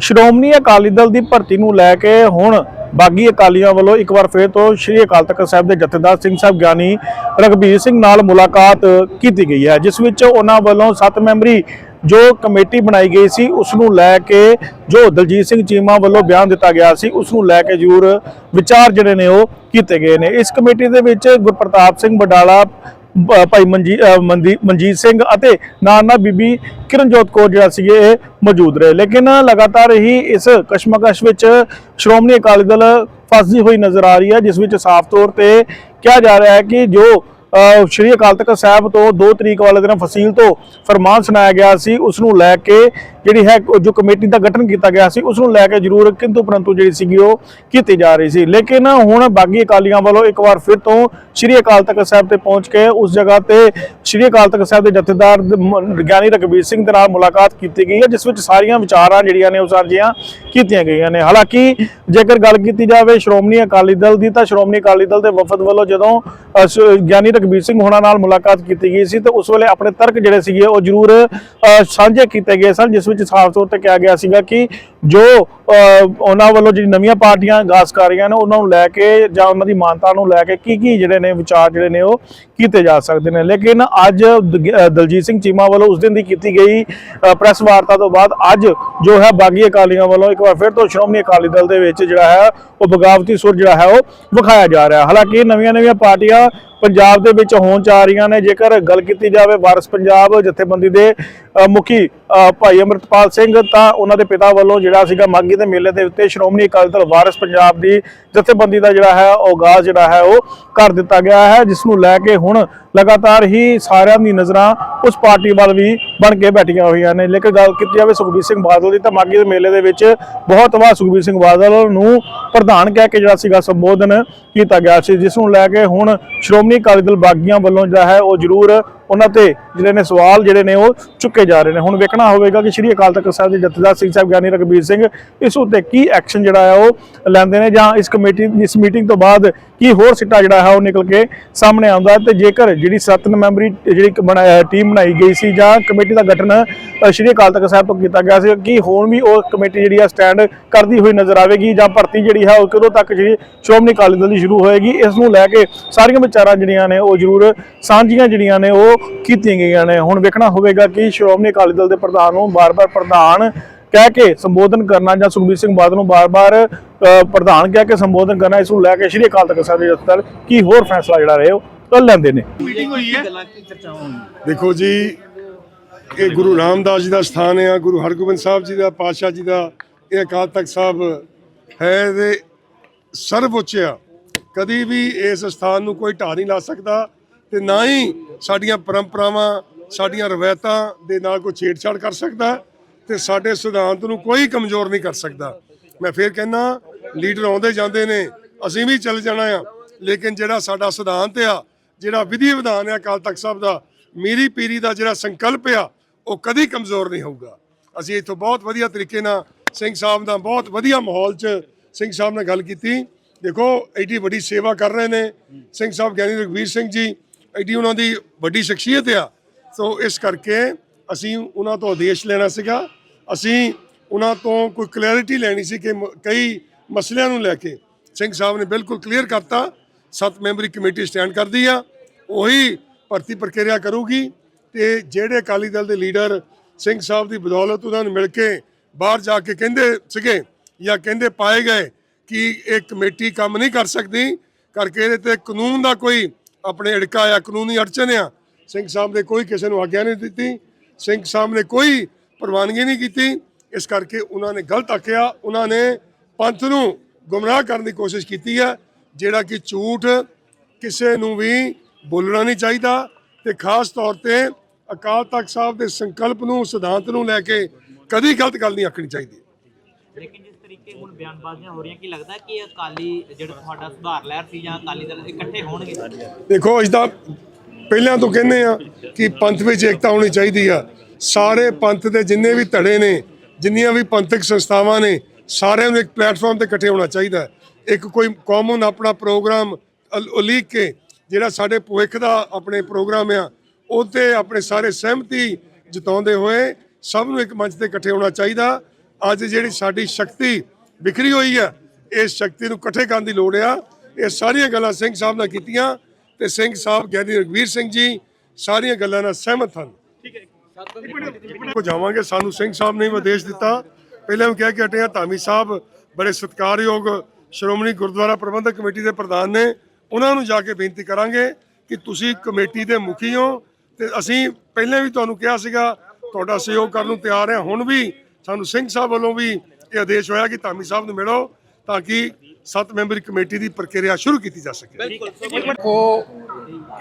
ਸ਼੍ਰੋਮਣੀ ਅਕਾਲੀ ਦਲ ਦੀ ਭਰਤੀ ਨੂੰ ਲੈ ਕੇ ਹੁਣ ਬਾਗੀ ਅਕਾਲੀਆਂ ਵੱਲੋਂ ਇੱਕ ਵਾਰ ਫੇਰ ਤੋਂ ਸ਼੍ਰੀ ਅਕਾਲ ਤਖਤ ਸਾਹਿਬ ਦੇ ਜਥੇਦਾਰ ਸਿੰਘ ਸਾਹਿਬ ਗਿਆਨੀ ਰਗਬੀਰ ਸਿੰਘ ਨਾਲ ਮੁਲਾਕਾਤ ਕੀਤੀ ਗਈ ਹੈ, ਜਿਸ ਵਿੱਚ ਉਹਨਾਂ ਵੱਲੋਂ 7 ਮੈਂਬਰੀ ਜੋ ਕਮੇਟੀ ਬਣਾਈ ਗਈ ਸੀ, ਉਸ ਨੂੰ ਲੈ ਕੇ ਜੋ ਦਲਜੀਤ ਸਿੰਘ ਚੀਮਾ ਵੱਲੋਂ ਬਿਆਨ ਦਿੱਤਾ ਗਿਆ ਸੀ, ਉਸ ਨੂੰ ਲੈ ਕੇ ਜ਼ਰੂਰ ਵਿਚਾਰ ਜਿਹੜੇ ਨੇ ਉਹ ਕੀਤੇ ਗਏ ਨੇ। ਇਸ ਕਮੇਟੀ ਦੇ ਵਿੱਚ ਗੁਰਪ੍ਰਤਾਪ ਸਿੰਘ ਬਡਾਲਾ ਭਾਈ ਮਨਜੀ ਮੰਦੀ- ਮਨਜੀਤ ਸਿੰਘ ਅਤੇ ਨਾਲ ਨਾਲ ਬੀਬੀ ਕਿਰਨਜੋਤ ਕੌਰ ਜਿਹੜਾ ਸੀ ਇਹ ਮੌਜੂਦ ਰਹੇ। ਲੇਕਿਨ ਲਗਾਤਾਰ ਹੀ ਇਸ ਕਸ਼ਮਕਸ਼ ਵਿੱਚ ਸ਼੍ਰੋਮਣੀ ਅਕਾਲੀ ਦਲ ਫਸਦੀ ਹੋਈ ਨਜ਼ਰ ਆ ਰਹੀ ਹੈ, ਜਿਸ ਵਿੱਚ ਸਾਫ਼ ਤੌਰ ਤੇ ਕਿਹਾ ਜਾ ਰਿਹਾ ਹੈ ਕਿ ਜੋ ਸ਼੍ਰੀ ਅਕਾਲ ਤਖਤ ਸਾਹਿਬ ਤੋਂ 2 ਤਰੀਕ ਵਾਲੇ ਦਿਨ ਫਸੀਲ ਤੋਂ ਫਰਮਾਨ ਸੁਣਾਇਆ ਗਿਆ ਸੀ, ਉਸ ਨੂੰ ਲੈ ਕੇ ਜਿਹੜੀ ਹੈ, ਜੋ ਕਮੇਟੀ ਦਾ ਗਠਨ ਕੀਤਾ ਗਿਆ ਸੀ, ਉਸ ਨੂੰ ਲੈ ਕੇ ਜ਼ਰੂਰ ਕਿੰਤੂ ਪਰੰਤੂ ਜਿਹੜੀ ਸੀਗੀ, ਉਹ ਕੀਤੀ ਜਾ ਰਹੀ ਸੀ। ਲੇਕਿਨ ਹੁਣ ਬਾਗੀ ਅਕਾਲੀਆਂ ਵੱਲੋਂ ਇੱਕ ਵਾਰ ਫਿਰ ਤੋਂ ਸ਼੍ਰੀ ਅਕਾਲ ਤਖਤ ਸਾਹਿਬ ਤੇ ਪਹੁੰਚ ਕੇ ਉਸ ਜਗ੍ਹਾ ਤੇ ਸ਼੍ਰੀ ਅਕਾਲ ਤਖਤ ਸਾਹਿਬ ਦੇ ਜਥੇਦਾਰ ਗਿਆਨੀ ਰਘਬੀਰ ਸਿੰਘ ਦੇ ਨਾਲ ਮੁਲਾਕਾਤ ਕੀਤੀ ਗਈ ਹੈ, ਜਿਸ ਵਿੱਚ ਸਾਰੀਆਂ ਵਿਚਾਰਾਂ ਜਿਹੜੀਆਂ ਨੇ, ਉਹ ਸਾਂਝੀਆਂ ਕੀਤੀਆਂ ਗਈਆਂ ਨੇ। ਹਾਲਾਂਕਿ ਜੇਕਰ ਗੱਲ ਕੀਤੀ ਜਾਵੇ ਸ਼੍ਰੋਮਣੀ ਅਕਾਲੀ ਦਲ ਦੀ, ਤਾਂ ਸ਼੍ਰੋਮਣੀ ਅਕਾਲੀ ਦਲ ਦੇ ਵਫਦ ਵੱਲੋਂ ਜਦੋਂ ਗਿਆਨੀ ਰਘਬੀਰ ਸਿੰਘ ਹੋਣਾ ਨਾਲ ਮੁਲਾਕਾਤ ਕੀਤੀ ਗਈ ਸੀ, ਤਾਂ ਉਸ ਵੇਲੇ ਆਪਣੇ ਤਰਕ ਜਿਹੜੇ ਸੀਗੇ, ਉਹ ਜ਼ਰੂਰ ਸਾਂਝੇ ਕੀਤੇ ਗਏ ਸਨ, ਜਿਸ ਵਿੱਚ ਸਾਫ਼ ਤੌਰ ਤੇ ਕਿਹਾ ਗਿਆ ਸੀਗਾ ਕਿ ਜੋ ਉਹਨਾਂ ਵੱਲੋਂ ਜਿਹੜੀ ਨਵੀਆਂ ਪਾਰਟੀਆਂ ਗਾਸ ਕਰ ਰਹੀਆਂ ਨੇ ਉਹਨਾਂ ਨੂੰ ਲੈ ਕੇ ਜਾਂ ਉਹਨਾਂ ਦੀ ਮਾਨਤਾ ਨੂੰ ਲੈ ਕੇ ਕੀ ਕੀ ਜਿਹੜੇ ਨੇ ਵਿਚਾਰ ਜਿਹੜੇ ਨੇ ਉਹ ਕੀਤੇ ਜਾ ਸਕਦੇ ਨੇ। ਲੇਕਿਨ ਅੱਜ ਦਲਜੀਤ ਸਿੰਘ ਚੀਮਾ ਵੱਲੋਂ ਉਸ ਦਿਨ ਦੀ ਕੀਤੀ ਗਈ ਅ, ਪ੍ਰੈਸ ਵਾਰਤਾ ਤੋਂ ਬਾਅਦ ਅੱਜ ਜੋ ਹੈ ਬਾਗੀ ਅਕਾਲੀਆਂ ਵੱਲੋਂ ਇੱਕ ਵਾਰ ਫਿਰ ਤੋਂ ਸ਼੍ਰੋਮਣੀ ਅਕਾਲੀ ਦਲ ਦੇ ਵਿੱਚ ਜਿਹੜਾ ਹੈ ਉਹ ਬਗਾਵਤੀ ਸੁਰ ਜਿਹੜਾ ਹੈ ਉਹ ਵਿਖਾਇਆ ਜਾ ਰਿਹਾ। ਹਾਲਾਂਕਿ ਨਵੀਆਂ ਨਵੀਆਂ ਪਾਰਟੀਆਂ ਪੰਜਾਬ ਦੇ ਵਿੱਚ ਹੋਣ ਜਾ ਰਹੀਆਂ ਨੇ। ਜੇਕਰ ਗੱਲ ਕੀਤੀ ਜਾਵੇ ਵਾਰਸ ਪੰਜਾਬ ਜਥੇਬੰਦੀ ਦੇ ਮੁਖੀ ਭਾਈ ਅਮਰਤਪਾਲ ਸਿੰਘ ਤਾਂ ਉਹਨਾਂ ਦੇ ਪਿਤਾ ਵੱਲੋਂ ਜਿਹੜਾ ਸੀਗਾ ਮਾਗੀ ਦੇ ਮੇਲੇ ਦੇ ਉੱਤੇ ਸ਼੍ਰੋਮਣੀ ਅਕਾਲੀ ਦਲ ਵਾਰਸ ਪੰਜਾਬ ਦੀ ਜਥੇਬੰਦੀ ਦਾ ਜਿਹੜਾ ਹੈ, ਉਹ ਆਗਾਜ਼ ਜਿਹੜਾ ਹੈ, ਉਹ ਕਰ ਦਿੱਤਾ ਗਿਆ ਹੈ, ਜਿਸ ਨੂੰ ਲੈ ਕੇ ਹੁਣ ਲਗਾਤਾਰ ਹੀ ਸਾਰਿਆਂ ਦੀ ਨਜ਼ਰਾਂ ਉਸ ਪਾਰਟੀ ਵੱਲ ਵੀ ਬਣ ਕੇ ਬੈਠੀਆਂ ਹੋਈਆਂ ਨੇ। ਲੇਕਿਨ ਗੱਲ ਕੀਤੀ ਜਾਵੇ ਸੁਖਬੀਰ ਸਿੰਘ ਬਾਦਲ ਦੀ ਤਾਂ ਮਾਗੀ ਦੇ ਮੇਲੇ ਦੇ ਵਿੱਚ ਬਹੁਤ ਵਾਰ ਸੁਖਬੀਰ ਸਿੰਘ ਬਾਦਲ ਨੂੰ ਪ੍ਰਧਾਨ ਕਹਿ ਕੇ ਜਿਹੜਾ ਸੀਗਾ ਸੰਬੋਧਨ ਕੀਤਾ ਗਿਆ ਸੀ, ਜਿਸ ਨੂੰ ਲੈ ਕੇ ਹੁਣ ਸ਼੍ਰੋਮਣੀ ਅਕਾਲੀ ਦਲ ਬਾਗੀਆਂ ਵੱਲੋਂ ਜਿਹੜਾ ਹੈ, ਉਹ ਜ਼ਰੂਰ ਉਹਨਾਂ ਤੇ ਜਿਹੜੇ ਨੇ ਸਵਾਲ ਜਿਹੜੇ ਨੇ ਉਹ ਚੁੱਕੇ ਜਾ ਰਹੇ ਨੇ। ਹੁਣ ਵੇਖਣਾ ਹੋਵੇਗਾ ਕਿ ਸ਼੍ਰੀ ਅਕਾਲ ਤਖਤ ਸਾਹਿਬ ਦੇ ਜਥੇਦਾਰ ਸਿੰਘ ਸਾਹਿਬ, ਗਿਆਨੀ ਰਘਬੀਰ ਸਿੰਘ, ਇਸ ਉੱਤੇ ਕੀ ਐਕਸ਼ਨ ਜਿਹੜਾ ਹੈ ਉਹ ਲੈਂਦੇ ਨੇ ਜਾਂ ਇਸ ਕਮੇਟੀ, ਇਸ ਮੀਟਿੰਗ ਤੋਂ ਬਾਅਦ ਕੀ ਹੋਰ ਸਿੱਟਾ ਜਿਹੜਾ ਹੈ ਉਹ ਨਿਕਲ ਕੇ ਸਾਹਮਣੇ ਆਉਂਦਾ ਹੈ। ਤੇ ਜੇਕਰ ਜਿਹੜੀ 7 ਮੈਂਬਰੀ ਜਿਹੜੀ ਇੱਕ ਟੀਮ ਬਣਾਈ ਗਈ ਸੀ ਜਾਂ ਕਮੇਟੀ ਦਾ ਗਠਨ ਸ਼੍ਰੀ ਅਕਾਲ ਤਖਤ ਸਾਹਿਬ ਤੋਂ ਕੀਤਾ ਗਿਆ ਸੀ, ਕਿ ਹੁਣ ਵੀ ਉਹ ਕਮੇਟੀ ਜਿਹੜੀ ਆ ਸਟੈਂਡ ਕਰਦੀ ਹੋਈ ਨਜ਼ਰ ਆਵੇਗੀ ਜਾਂ ਭਰਤੀ ਜਿਹੜੀ ਹੈ ਉਹ ਕਦੋਂ ਤੱਕ ਜਿਹੜੀ ਸ਼੍ਰੋਮਣੀ ਅਕਾਲੀ ਦਲ ਦੀ ਸ਼ੁਰੂ ਹੋਏਗੀ, ਇਸ ਨੂੰ ਲੈ ਕੇ ਸਾਰੀਆਂ ਵਿਚਾਰਾਂ ਜਿਹੜੀਆਂ ਨੇ ਉਹ ਜ਼ਰੂਰ ਸਾਂਝੀਆਂ ਜਿਹੜੀਆਂ ਨੇ ਉਹ ਕੀਤੀਆਂ ਗਈਆਂ ਨੇ। ਹੁਣ ਵੇਖਣਾ ਹੋਵੇਗਾ ਕਿ ਸ਼੍ਰੋਮਣੀ ਅਕਾਲੀ ਦਲ ਦੇ ਪ੍ਰਧਾਨ ਨੂੰ ਬਾਰ-ਬਾਰ ਪ੍ਰਧਾਨ ਕਹਿ ਕੇ ਸੰਬੋਧਨ ਕਰਨਾ ਜਾਂ ਸੁਖਬੀਰ ਸਿੰਘ ਬਾਦਲ ਨੂੰ ਬਾਰ-ਬਾਰ ਪ੍ਰਧਾਨ ਕਹਿ ਕੇ ਸੰਬੋਧਨ ਕਰਨਾ ਇਸ ਨੂੰ ਲੈ ਕੇ ਸ਼੍ਰੀ ਅਕਾਲ ਤਖਤ ਸਾਹਿਬ ਦੇ ਜਥੇਦਾਰ ਕੀ ਹੋਰ ਫੈਸਲਾ ਜਿਹੜਾ ਰਹੇ ਉਹ ਕਰ ਲੈਂਦੇ ਨੇ। ਮੀਟਿੰਗ ਹੋਈ ਹੈ? ਦੇਖੋ ਜੀ ਇਹ ਗੁਰੂ ਰਾਮਦਾਸ ਜੀ ਦਾ ਸਥਾਨ ਹੈ ਗੁਰੂ ਹਰਗੋਬਿੰਦ ਸਾਹਿਬ ਜੀ ਦਾ ਪਾਤਸ਼ਾਹ ਜੀ ਦਾ ਇਹ ਅਕਾਲ ਤਖਤ ਸਾਹਿਬ ਹੈ ਦੇ ਸਰਵਉੱਚ ਆ। ਕਦੀ ਵੀ ਇਸ ਸਥਾਨ ਨੂੰ ਕੋਈ ਢਾਹ ਨਹੀਂ ਲਾ ਸਕਦਾ। ਤੇ ਨਾ ਹੀ ਸਾਡੀਆਂ ਪਰੰਪਰਾਵਾਂ, ਸਾਡੀਆਂ ਰਵਾਇਤਾਂ ਦੇ ਨਾਲ ਕੋਈ ਛੇੜਛਾੜ ਕਰ ਸਕਦਾ ਤੇ ਸਾਡੇ ਸਿਧਾਂਤ ਨੂੰ ਕੋਈ ਕਮਜ਼ੋਰ ਨਹੀਂ ਕਰ ਸਕਦਾ। ਮੈਂ ਫੇਰ ਕਹਿੰਦਾ, ਲੀਡਰ ਆਉਂਦੇ ਜਾਂਦੇ ਨੇ, ਅਸੀਂ ਵੀ ਚੱਲ ਜਾਣਾ ਆ, ਲੇਕਿਨ ਜਿਹੜਾ ਸਾਡਾ ਸਿਧਾਂਤ ਆ, ਜਿਹੜਾ ਵਿਧੀ ਵਿਧਾਨ ਆ ਅਕਾਲ ਤਖਤ ਸਾਹਿਬ ਦਾ, ਮੀਰੀ ਪੀਰੀ ਦਾ ਜਿਹੜਾ ਸੰਕਲਪ ਆ, ਉਹ ਕਦੀ ਕਮਜ਼ੋਰ ਨਹੀਂ ਹੋਊਗਾ। ਅਸੀਂ ਇੱਥੋਂ ਬਹੁਤ ਵਧੀਆ ਤਰੀਕੇ ਨਾਲ ਸਿੰਘ ਸਾਹਿਬ ਦਾ ਬਹੁਤ ਵਧੀਆ ਮਾਹੌਲ 'ਚ ਸਿੰਘ ਸਾਹਿਬ ਨਾਲ ਗੱਲ ਕੀਤੀ। ਦੇਖੋ, ਐਡੀ ਵੱਡੀ ਸੇਵਾ ਕਰ ਰਹੇ ਨੇ। ਸਿੰਘ ਸਾਹਿਬ, ਗਿਆਨੀ ਰਘਵੀਰ ਸਿੰਘ ਜੀ ਐਡੀ ਉਹਨਾਂ ਦੀ ਵੱਡੀ ਸ਼ਖਸੀਅਤ ਆ। ਸੋ ਇਸ ਕਰਕੇ ਅਸੀਂ ਉਹਨਾਂ ਤੋਂ ਆਦੇਸ਼ ਲੈਣਾ ਸੀਗਾ। ਅਸੀਂ ਉਹਨਾਂ ਤੋਂ ਕੋਈ ਕਲੈਰਿਟੀ ਲੈਣੀ ਸੀ ਕਿ ਮ- ਕਈ ਮਸਲਿਆਂ ਨੂੰ ਲੈ ਕੇ। ਸਿੰਘ ਸਾਹਿਬ ਨੇ ਬਿਲਕੁਲ ਕਲੀਅਰ ਕਰਤਾ। ਸੱਤ ਮੈਂਬਰੀ ਕਮੇਟੀ ਸਟੈਂਡ ਕਰਦੀ ਆ। ਉਹੀ ਭਰਤੀ ਪ੍ਰਕਿਰਿਆ ਕਰੂਗੀ ਤੇ ਜਿਹੜੇ ਅਕਾਲੀ ਦਲ ਦੇ ਲੀਡਰ ਸਿੰਘ ਸਾਹਿਬ ਦੀ ਬਦੌਲਤ ਉਹਨਾਂ ਨੂੰ ਮਿਲ ਕੇ ਬਾਹਰ ਜਾ ਕੇ ਕਹਿੰਦੇ ਸੀਗੇ ਜਾਂ ਕਹਿੰਦੇ ਪਾਏ ਗਏ ਕਿ ਇਹ ਕਮੇਟੀ ਕੰਮ ਨਹੀਂ ਕਰ ਸਕਦੀ, ਕਰਕੇ ਇਹਦੇ ਤੇ ਕਾਨੂੰਨ ਦਾ ਕੋਈ ਆਪਣੇ ਅੜਕਾ ਆ ਕਾਨੂੰਨੀ ਅੜਚਨ ਆ, ਸਿੰਘ ਸਾਹਿਬ ਨੇ ਕੋਈ ਕਿਸੇ ਨੂੰ ਆਗਿਆ ਨਹੀਂ ਦਿੱਤੀ, ਸਿੰਘ ਸਾਹਿਬ ਨੇ ਕੋਈ ਪ੍ਰਵਾਨਗੀ ਨਹੀਂ ਕੀਤੀ, ਇਸ ਕਰਕੇ ਉਹਨਾਂ ਨੇ ਗਲਤ ਆਖਿਆ, ਉਹਨਾਂ ਨੇ ਪੰਥ ਨੂੰ ਗੁੰਮਰਾਹ ਕਰਨ ਦੀ ਕੋਸ਼ਿਸ਼ ਕੀਤੀ ਹੈ, ਜਿਹੜਾ ਕਿ ਝੂਠ ਕਿਸੇ ਨੂੰ ਵੀ ਬੋਲਣਾ ਨਹੀਂ ਚਾਹੀਦਾ ਤੇ ਖਾਸ ਤੌਰ ਤੇ ਅਕਾਲ ਤਖਤ ਸਾਹਿਬ ਦੇ ਸੰਕਲਪ ਨੂੰ, ਸਿਧਾਂਤ ਨੂੰ ਲੈ ਕੇ ਕਦੀ ਗਲਤ ਗੱਲ ਨਹੀਂ ਆਖਣੀ ਚਾਹੀਦੀ। ਲੇਕਿਨ ਜਿਸ ਤਰੀਕੇ ਹੁਣ ਬਿਆਨਬਾਜ਼ੀਆਂ ਹੋ ਰਹੀਆਂ, ਕੀ ਲੱਗਦਾ ਕਿ ਅਕਾਲੀ ਜਿਹੜਾ ਤੁਹਾਡਾ ਸੁਧਾਰ ਲਹਿਰ ਸੀ ਜਾਂ ਅਕਾਲੀ ਦਲ ਇਕੱਠੇ ਹੋਣਗੇ? ਦੇਖੋ, ਅਸੀਂ ਤਾਂ ਪਹਿਲਾਂ ਤੋਂ ਕਹਿੰਦੇ ਆ ਕਿ ਪੰਥ ਵਿੱਚ ਏਕਤਾ ਹੋਣੀ ਚਾਹੀਦੀ ਆ। ਸਾਰੇ ਪੰਥ ਦੇ ਜਿੰਨੇ ਵੀ ਧੜੇ ਨੇ, ਜਿੰਨੀਆਂ ਵੀ ਪੰਥਕ ਸੰਸਥਾਵਾਂ ਨੇ, ਸਾਰਿਆਂ ਨੂੰ ਇੱਕ ਪਲੇਟਫਾਰਮ ਤੇ ਇਕੱਠੇ ਹੋਣਾ ਚਾਹੀਦਾ। ਇੱਕ ਕੋਈ ਕਾਮਨ ਆਪਣਾ ਪ੍ਰੋਗਰਾਮ ਉਲੀਕ ਕੇ ਜਿਹੜਾ ਸਾਡੇ ਭਵਿੱਖ ਦਾ ਆਪਣੇ ਪ੍ਰੋਗਰਾਮ ਆ, ਉਹ ਤੇ ਆਪਣੇ ਸਾਰੇ ਸਹਿਮਤੀ ਜਤਾਉਂਦੇ ਹੋਏ ਸਭ ਨੂੰ ਇੱਕ ਮੰਚ ਤੇ ਇਕੱਠੇ ਹੋਣਾ ਚਾਹੀਦਾ। ਅੱਜ ਜਿਹੜੀ ਸਾਡੀ ਸ਼ਕਤੀ ਵਿਖਰੀ ਹੋਈ ਹੈ ਇਸ ਸ਼ਕਤੀ ਨੂੰ ਇਕੱਠੇ ਕਰਨ ਦੀ ਲੋੜ ਆ। ਇਹ ਸਾਰੀਆਂ ਗੱਲਾਂ ਸਿੰਘ ਸਾਹਿਬ ਨਾਲ ਕੀਤੀਆਂ ਤੇ ਸਿੰਘ ਸਾਹਿਬ ਗਿਆਨੀ ਰਗਵੀਰ ਸਿੰਘ ਜੀ ਸਾਰੀਆਂ ਗੱਲਾਂ ਨਾਲ ਸਹਿਮਤ ਹਨ। ਕੋ ਜਾਵਾਂਗੇ ਸਾਨੂੰ ਸਿੰਘ ਸਾਹਿਬ ਨੇ ਵੀ ਆਦੇਸ਼ ਦਿੱਤਾ। ਪਹਿਲਾਂ ਵੀ ਕਹਿ ਕੇ ਹਟੇ ਆ ਧਾਮੀ ਸਾਹਿਬ ਬੜੇ ਸਤਿਕਾਰਯੋਗ ਸ਼੍ਰੋਮਣੀ ਗੁਰਦੁਆਰਾ ਪ੍ਰਬੰਧਕ ਕਮੇਟੀ ਦੇ ਪ੍ਰਧਾਨ ਨੇ। ਉਹਨਾਂ ਨੂੰ ਜਾ ਕੇ ਬੇਨਤੀ ਕਰਾਂਗੇ ਕਿ ਤੁਸੀਂ ਕਮੇਟੀ ਦੇ ਮੁਖੀ ਹੋ ਤੇ ਅਸੀਂ ਪਹਿਲਾਂ ਵੀ ਤੁਹਾਨੂੰ ਕਿਹਾ ਸੀਗਾ ਤੁਹਾਡਾ ਸਹਿਯੋਗ ਕਰਨ ਨੂੰ ਤਿਆਰ ਹਾਂ ਹੁਣ ਵੀ ਸਾਨੂੰ ਸਿੰਘ ਸਾਹਿਬ ਵੱਲੋਂ ਵੀ ਇਹ ਆਦੇਸ਼ ਹੋਇਆ ਕਿ ਧਾਮੀ ਸਾਹਿਬ ਨੂੰ ਮਿਲੋ ਤਾਂ ਕਿ ਸੱਤ ਮੈਂਬਰੀ ਕਮੇਟੀ ਦੀ ਪ੍ਰਕਿਰਿਆ ਸ਼ੁਰੂ ਕੀਤੀ ਜਾ ਸਕੇ। ਉਹ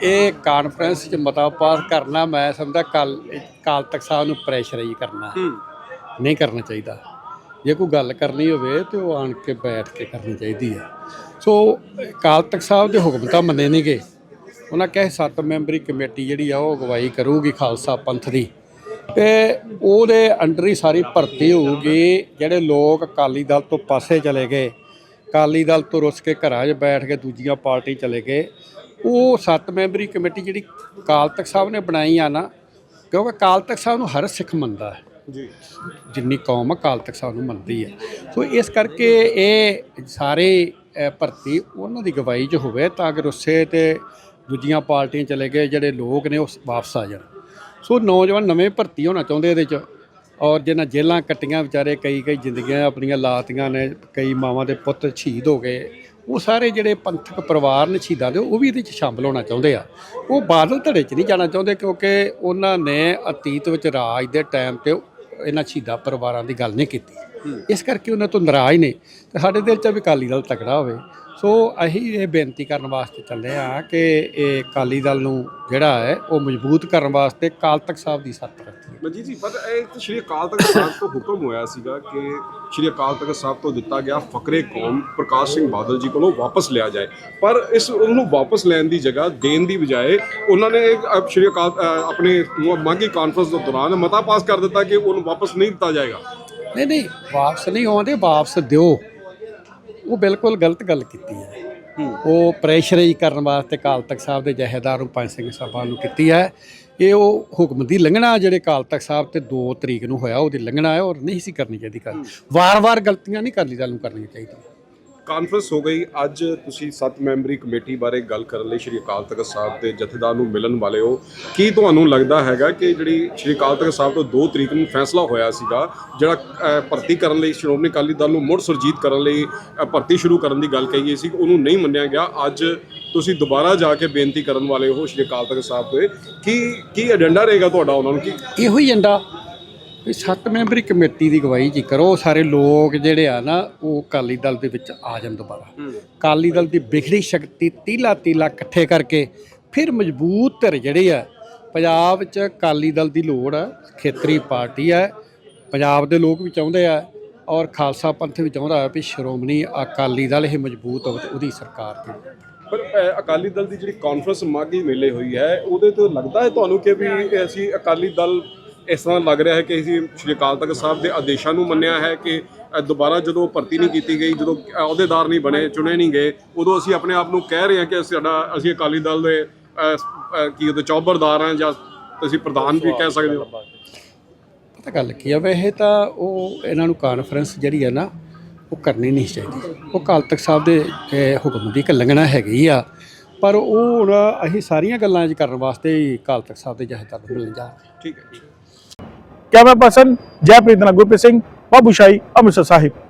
ਇਹ ਕਾਨਫਰੰਸ 'ਚ ਮਤਾ ਪਾਸ ਕਰਨਾ, ਮੈਂ ਸਮਝਦਾ ਕੱਲ, ਕਾਲ ਤੱਕ ਸਾਹਿਬ ਨੂੰ ਪ੍ਰੈਸ਼ਰਾਈਜ਼ ਕਰਨਾ। ਨਹੀਂ ਕਰਨਾ ਚਾਹੀਦਾ। ਜੇ ਕੋਈ ਗੱਲ ਕਰਨੀ ਹੋਵੇ ਤੇ ਉਹ ਆਣ ਕੇ ਬੈਠ ਕੇ ਕਰਨੀ ਚਾਹੀਦੀ ਹੈ। ਸੋ, ਕਾਲ ਤੱਕ ਸਾਹਿਬ ਦੇ ਹੁਕਮ ਤਾਂ ਮੰਨੇ ਨਹੀਂ ਗਏ ਉਹਨਾਂ ਕਹੇ ਸੱਤ ਮੈਂਬਰੀ ਕਮੇਟੀ ਜਿਹੜੀ ਆ ਉਹ ਅਗਵਾਈ ਕਰੂਗੀ ਖਾਲਸਾ ਪੰਥ ਦੀ। ਤੇ ਉਹਦੇ ਅੰਡਰ ਹੀ ਸਾਰੀ ਭਰਤੀ ਹੋਊਗੀ ਜਿਹੜੇ ਲੋਕ ਅਕਾਲੀ ਦਲ ਤੋਂ ਪਾਸੇ ਚਲੇ ਗਏ ਅਕਾਲੀ ਦਲ ਤੋਂ ਰੁੱਸ ਕੇ ਘਰਾਂ 'ਚ ਬੈਠ ਕੇ ਦੂਜੀਆਂ ਪਾਰਟੀ ਚਲੇ ਗਏ ਉਹ ਸੱਤ ਮੈਂਬਰੀ ਕਮੇਟੀ ਜਿਹੜੀ ਅਕਾਲ ਤਖਤ ਸਾਹਿਬ ਨੇ ਬਣਾਈ ਆ ਨਾ ਕਿਉਂਕਿ ਅਕਾਲ ਤਖਤ ਸਾਹਿਬ ਨੂੰ ਹਰ ਸਿੱਖ ਮੰਨਦਾ ਹੈ। ਜੀ। ਜਿੰਨੀ ਕੌਮ ਅਕਾਲ ਤਖਤ ਸਾਹਿਬ ਨੂੰ ਮੰਨਦੀ ਹੈ। ਸੋ ਇਸ ਕਰਕੇ ਇਹ ਸਾਰੇ ਭਰਤੀ ਉਹਨਾਂ ਦੀ ਗਵਾਹੀ 'ਚ ਹੋਵੇ ਤਾਂ ਕਿ ਰੁੱਸੇ ਤੇ ਦੂਜੀਆਂ ਪਾਰਟੀਆਂ ਚਲੇ ਗਏ ਜਿਹੜੇ ਲੋਕ ਨੇ ਉਹ ਵਾਪਸ ਆ ਜਾਣ। ਸੋ ਨੌਜਵਾਨ ਨਵੇਂ ਭਰਤੀ ਹੋਣਾ ਚਾਹੁੰਦੇ ਇਹਦੇ 'ਚ। ਔਰ ਜਿਹਨਾਂ ਜੇਲਾਂ ਕੱਟੀਆਂ ਵਿਚਾਰੇ ਕਈ ਕਈ ਜ਼ਿੰਦਗੀਆਂ ਆਪਣੀਆਂ ਲਾਤੀਆਂ ਨੇ, ਕਈ ਮਾਵਾਂ ਦੇ ਪੁੱਤ ਸ਼ਹੀਦ ਹੋ ਗਏ। ਉਹ ਸਾਰੇ ਜਿਹੜੇ ਪੰਥਕ ਪਰਿਵਾਰ ਨੇ ਸ਼ਹੀਦਾਂ ਦੇ, ਉਹ ਵੀ ਇਹਦੇ 'ਚ ਸ਼ਾਮਲ ਹੋਣਾ ਚਾਹੁੰਦੇ ਆ। ਉਹ ਬਾਦਲ ਧੜੇ 'ਚ ਨਹੀਂ ਜਾਣਾ ਚਾਹੁੰਦੇ ਕਿਉਂਕਿ ਉਹਨਾਂ ਨੇ ਅਤੀਤ ਵਿੱਚ ਰਾਜ ਦੇ ਟਾਈਮ ਤੇ ਇਹਨਾਂ ਸ਼ਹੀਦਾਂ ਪਰਿਵਾਰਾਂ ਦੀ ਗੱਲ ਨਹੀਂ ਕੀਤੀ। ਇਸ ਕਰਕੇ ਉਹਨਾਂ ਤੋਂ ਨਾਰਾਜ਼ ਨੇ ਤੇ ਸਾਡੇ ਦਿਲ 'ਚ ਵੀ ਅਕਾਲੀ ਦਲ ਤਕੜਾ ਹੋਵੇ। ਸੋ ਅਸੀਂ ਇਹ ਬੇਨਤੀ ਕਰਨ ਵਾਸਤੇ ਚੱਲੇ ਆ ਕਿ ਇਹ ਅਕਾਲੀ ਦਲ ਨੂੰ ਜਿਹੜਾ ਹੈ, ਉਹ ਮਜ਼ਬੂਤ ਕਰਨ ਵਾਸਤੇ ਕਾਲ ਤਖਤ ਸਾਹਿਬ ਦੀ ਸੱਤ ਰੱਖੀ। ਮਨਜੀਤ ਜੀ ਪਰ ਇਹ ਤਾਂ ਸ਼੍ਰੀ ਅਕਾਲ ਤਖਤ ਸਾਹਿਬ ਤੋਂ ਹੁਕਮ ਹੋਇਆ ਸੀਗਾ ਕਿ ਸ਼੍ਰੀ ਅਕਾਲ ਤਖਤ ਸਾਹਿਬ ਤੋਂ ਦਿੱਤਾ ਗਿਆ ਫਕਰੇ ਕੌਮ ਪ੍ਰਕਾਸ਼ ਸਿੰਘ ਬਾਦਲ ਜੀ ਕੋਲੋਂ ਵਾਪਸ ਲਿਆ ਜਾਏ। ਪਰ ਇਸ ਉਹਨੂੰ ਵਾਪਸ ਲੈਣ ਦੀ ਜਗ੍ਹਾ ਦੇਣ ਦੀ ਬਜਾਏ ਉਹਨਾਂ ਨੇ ਇੱਕ, ਅ, ਸ਼੍ਰੀ ਅਕਾਲ ਅ, ਆਪਣੇ ਮਾਗੀ ਕਾਨਫਰੰਸ ਦੇ ਦੌਰਾਨ ਮਤਾ ਪਾਸ ਕਰ ਦਿੱਤਾ ਕਿ ਉਹਨੂੰ ਵਾਪਸ ਨਹੀਂ ਦਿੱਤਾ ਜਾਏਗਾ। ਨਹੀਂ ਨਹੀਂ ਵਾਪਸ ਨਹੀਂ ਆਉਂਦੇ ਵਾਪਸ ਦਿਓ। ਉਹ ਬਿਲਕੁਲ ਗਲਤ ਗੱਲ ਕੀਤੀ ਹੈ। ਉਹ ਪ੍ਰੈਸ਼ਰਾਈਜ਼ ਕਰਨ ਵਾਸਤੇ ਕਾਲ ਤਖਤ ਸਾਹਿਬ ਦੇ ਜਹੇਦਾਰ ਨੂੰ ਪੰਜ ਸਿੰਘ ਸਾਹਿਬਾਨ ਨੂੰ ਕੀਤੀ ਹੈ। ਇਹ ਉਹ ਹੁਕਮ ਦੀ ਲੰਘਣਾ ਜਿਹੜੇ ਕਾਲ ਤਖਤ ਸਾਹਿਬ ਤੇ 2 ਤਰੀਕ ਨੂੰ ਹੋਇਆ ਉਹਦੀ ਲੰਘਣਾ ਹੈ ਔਰ ਨਹੀਂ ਸੀ ਕਰਨੀ ਚਾਹੀਦੀ ਗੱਲ। ਵਾਰ-ਵਾਰ ਗਲਤੀਆਂ ਨਹੀਂ ਕਰਨੀ ਦਲ ਨੂੰ ਕਰਨੀਆਂ ਚਾਹੀਦੀਆਂ। ਕਾਨਫਰੰਸ ਹੋ ਗਈ। ਅੱਜ ਤੁਸੀਂ ਸੱਤ ਮੈਂਬਰੀ ਕਮੇਟੀ ਬਾਰੇ ਗੱਲ ਕਰਨ ਲਈ ਸ਼੍ਰੀ ਅਕਾਲ ਤਖਤ ਸਾਹਿਬ ਦੇ ਜਥੇਦਾਰ ਨੂੰ ਮਿਲਣ ਵਾਲੇ ਹੋ। ਕੀ ਤੁਹਾਨੂੰ ਲੱਗਦਾ ਹੈਗਾ ਕਿ ਜਿਹੜੀ ਸ਼੍ਰੀ ਅਕਾਲ ਤਖਤ ਸਾਹਿਬ ਤੋਂ 2 ਤਰੀਕ ਨੂੰ ਫੈਸਲਾ ਹੋਇਆ ਸੀਗਾ, ਜਿਹੜਾ ਭਰਤੀ ਕਰਨ ਲਈ ਸ਼੍ਰੋਮਣੀ ਅਕਾਲੀ ਦਲ ਨੂੰ ਮੁੜ ਸੁਰਜੀਤ ਕਰਨ ਲਈ ਭਰਤੀ ਸ਼ੁਰੂ ਕਰਨ ਦੀ ਗੱਲ ਕਹੀ ਗਈ ਸੀ, ਉਹਨੂੰ ਨਹੀਂ ਮੰਨਿਆ ਗਿਆ। ਅੱਜ ਤੁਸੀਂ ਦੁਬਾਰਾ ਜਾ ਕੇ ਬੇਨਤੀ ਕਰਨ ਵਾਲੇ ਹੋ ਸ਼੍ਰੀ ਅਕਾਲ ਤਖਤ ਸਾਹਿਬ ਤੇ। ਕੀ ਕੀ ਏਜੰਡਾ ਰਹੇਗਾ ਤੁਹਾਡਾ ਉਹਨਾਂ ਨੂੰ? ਕੀ ਇਹੋ ਹੀ ਏਜੰਡਾ ਵੀ ਸੱਤ ਮੈਂਬਰੀ ਕਮੇਟੀ ਦੀ ਗਵਾਹੀ ਜੀ ਕਰੋ ਸਾਰੇ ਲੋਕ ਜਿਹੜੇ ਆ ਨਾ ਉਹ ਅਕਾਲੀ ਦਲ ਦੇ ਵਿੱਚ ਆ ਜਾਣ ਦੁਬਾਰਾ। ਅਕਾਲੀ ਦਲ ਦੀ ਵਿਖੜੀ ਸ਼ਕਤੀ ਤੀਲਾ ਤੀਲਾ ਇਕੱਠੇ ਕਰਕੇ ਫਿਰ ਮਜ਼ਬੂਤ ਧਿਰ ਜਿਹੜੇ ਆ ਪੰਜਾਬ ਵਿੱਚ ਅਕਾਲੀ ਦਲ ਦੀ ਲੋੜ ਆ ਖੇਤਰੀ ਪਾਰਟੀ ਆ ਪੰਜਾਬ ਦੇ ਲੋਕ ਵੀ ਚਾਹੁੰਦੇ ਆ ਔਰ ਖਾਲਸਾ ਪੰਥ ਵੀ ਚਾਹੁੰਦਾ ਹੈ ਵੀ ਸ਼੍ਰੋਮਣੀ ਅਕਾਲੀ ਦਲ ਇਹ ਮਜ਼ਬੂਤ ਹੋਵੇ ਤੇ ਉਹਦੀ ਸਰਕਾਰ ਦੀ ਪਰ ਅਕਾਲੀ ਦਲ ਦੀ ਜਿਹੜੀ ਕਾਨਫਰੰਸ ਮਾਗੀ ਮੇਲੇ ਹੋਈ ਹੈ ਉਹਦੇ ਤੋਂ ਲੱਗਦਾ ਹੈ ਤੁਹਾਨੂੰ ਕਿ ਵੀ ਅਸੀਂ ਅਕਾਲੀ ਦਲ ਇਸ ਤਰ੍ਹਾਂ ਲੱਗ ਰਿਹਾ ਹੈ ਕਿ ਅਸੀਂ ਸ਼੍ਰੀ ਅਕਾਲ ਤਖਤ ਸਾਹਿਬ ਦੇ ਆਦੇਸ਼ਾਂ ਨੂੰ ਮੰਨਿਆ ਹੈ ਕਿ ਦੁਬਾਰਾ ਜਦੋਂ ਭਰਤੀ ਨਹੀਂ ਕੀਤੀ ਗਈ ਜਦੋਂ ਅਹੁਦੇਦਾਰ ਨਹੀਂ ਬਣੇ ਚੁਣੇ ਨਹੀਂ ਗਏ ਉਦੋਂ ਅਸੀਂ ਆਪਣੇ ਆਪ ਨੂੰ ਕਹਿ ਰਹੇ ਹਾਂ ਕਿ ਸਾਡਾ ਅਸੀਂ ਅਕਾਲੀ ਦਲ ਦੇ ਕੀ ਉਹਦੇ ਚੌਬਰਦਾਰ ਹਾਂ ਜਾਂ ਤੁਸੀਂ ਪ੍ਰਧਾਨ ਵੀ ਕਹਿ ਸਕਦੇ ਹੋ। ਪਤਾ ਗੱਲ ਕੀ ਆ ਵੈਸੇ ਤਾਂ ਉਹ ਇਹਨਾਂ ਨੂੰ ਕਾਨਫਰੰਸ ਜਿਹੜੀ ਹੈ ਨਾ ਉਹ ਕਰਨੀ ਨਹੀਂ ਚਾਹੀਦੀ। ਉਹ ਅਕਾਲ ਤਖਤ ਸਾਹਿਬ ਦੇ ਹੁਕਮ ਦੀ ਇੱਕ ਲੰਘਣਾ ਹੈਗੀ ਆ ਪਰ ਉਹ ਹੁਣ ਅਸੀਂ ਸਾਰੀਆਂ ਗੱਲਾਂ 'ਚ ਕਰਨ ਵਾਸਤੇ ਹੀ ਅਕਾਲ ਤਖਤ ਸਾਹਿਬ ਦੇ ਜਹੇਦਾਰ ਨੂੰ ਮਿਲਣ ਜਾ। ਠੀਕ ਹੈ। ਕੈਮਰਾ ਪਰਸਨ ਜੈਪ੍ਰੀਤ ਨਾਲ ਗੁਰਪ੍ਰੀਤ ਸਿੰਘ ਬਾਬੂ ਸ਼ਾਹੀ ਅੰਮ੍ਰਿਤਸਰ ਸਾਹਿਬ।